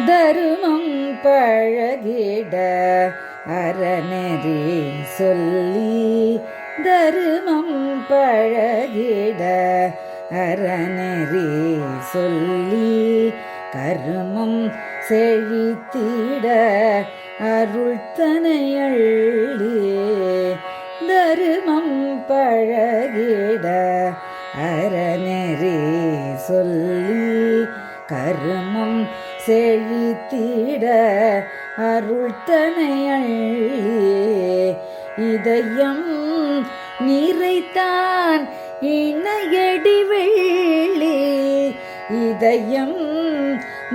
தருமம் பழகிட அறநெறி சொல்லி தருமம் பழகிட அறநெறி சொல்லி கருமம் செழித்திட அருள்தனையள்ளே தருமம் பழகிட அறநெறி சொல்லி கருமம் செழித்திட அருள் இதயம் நிறைத்தான் இணையடி வெள்ளி இதயம்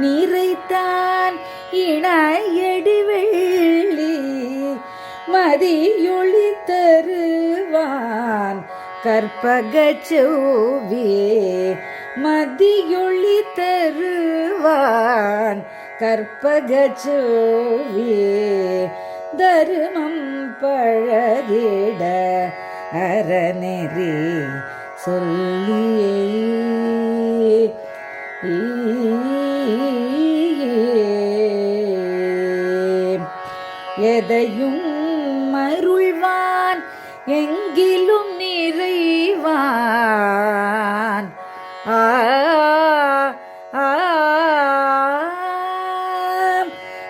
நிறைத்தான் இணையடி வெள்ளி மதியொளி தருவான் கற்பக மதியொளி தருவான் கற்பக தருமம் பழகிட அறநெறி சொல்லியே எதையும் மருள்வான் எங்கிலும் நிறைவான். ஆ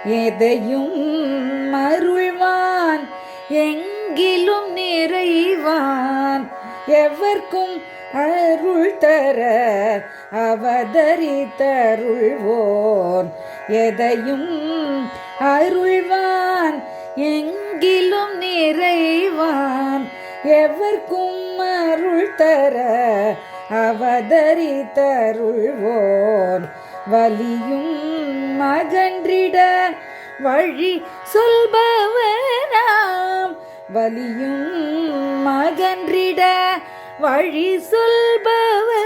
எதையும் மருள்வான் எங்கிலும் நிறைவான். எவர்க்கும் அருள் தர அவதரித்தருள்வோன் எதையும் அருள்வான். எங்கிலும் நிறைவான். எவர்க்கும் அருள் தர அவதரித்தருள்வோன் வலியும் மகன்றிட வழி சொல்பவனாம் வலியும் மகன்றிட வழி சொல்பவனாம்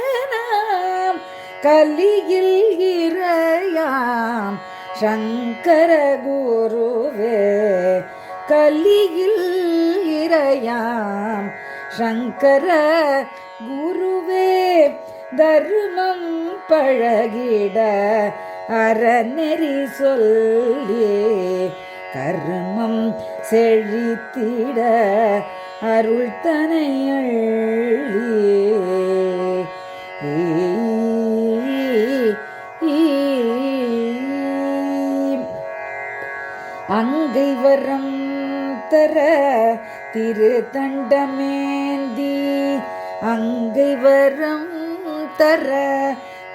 கலியில் இறையாம் சங்கர குருவே கலியில் இறையாம் சங்கர குருவே தர்மம் பழகிட அறநெறி சொல்லே கர்மம் செழித்திட அருள் தனையள்ளி அங்கை வரம் தர திரு தண்டமேந்தி அங்கை வரம் தர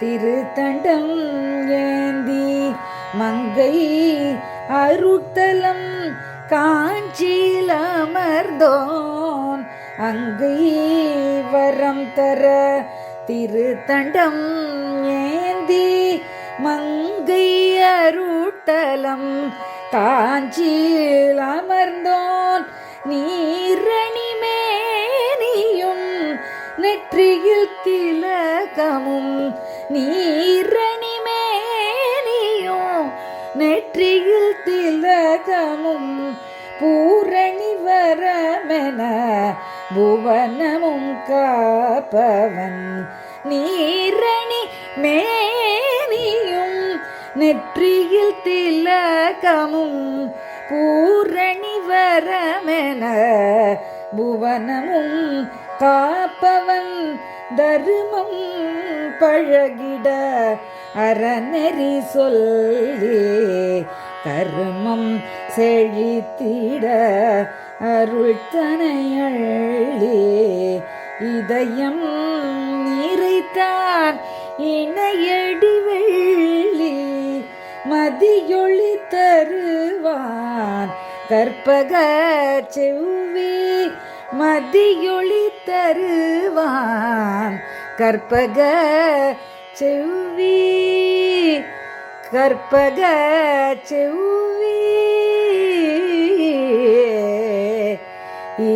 திரு தண்டம் ஏந்தி மங்கை அருத்தலம் காஞ்சியில் அமர்ந்தோன். அங்கை வரம் தர திரு தண்டம் ஏந்தி மங்கை அருட்டலம் காஞ்சியில் அமர்ந்தோம் நீரணி மேனியும் நெற்றியில் திலகமும் நீரணி மேனியும் நெற்றியில் திலகமும் பூரணி வரமென புவனமும் காப்பவன். நீரணி மேனியும் நெற்றியில் திலகமும் பூரணி வரமென புவனமும் காப்பவன் தருமம் பழகிட அறநெறி சொல்லே கருமம் செழித்திட அருள் தனையள்ளே இதயம் நிறைத்தான் இணையடி வெள்ளி மதியொளி கண்டான் கற்பக செவ்வி மதியொளி தருவான். கற்பக செவ்வி கற்பக செவ்வி ஈ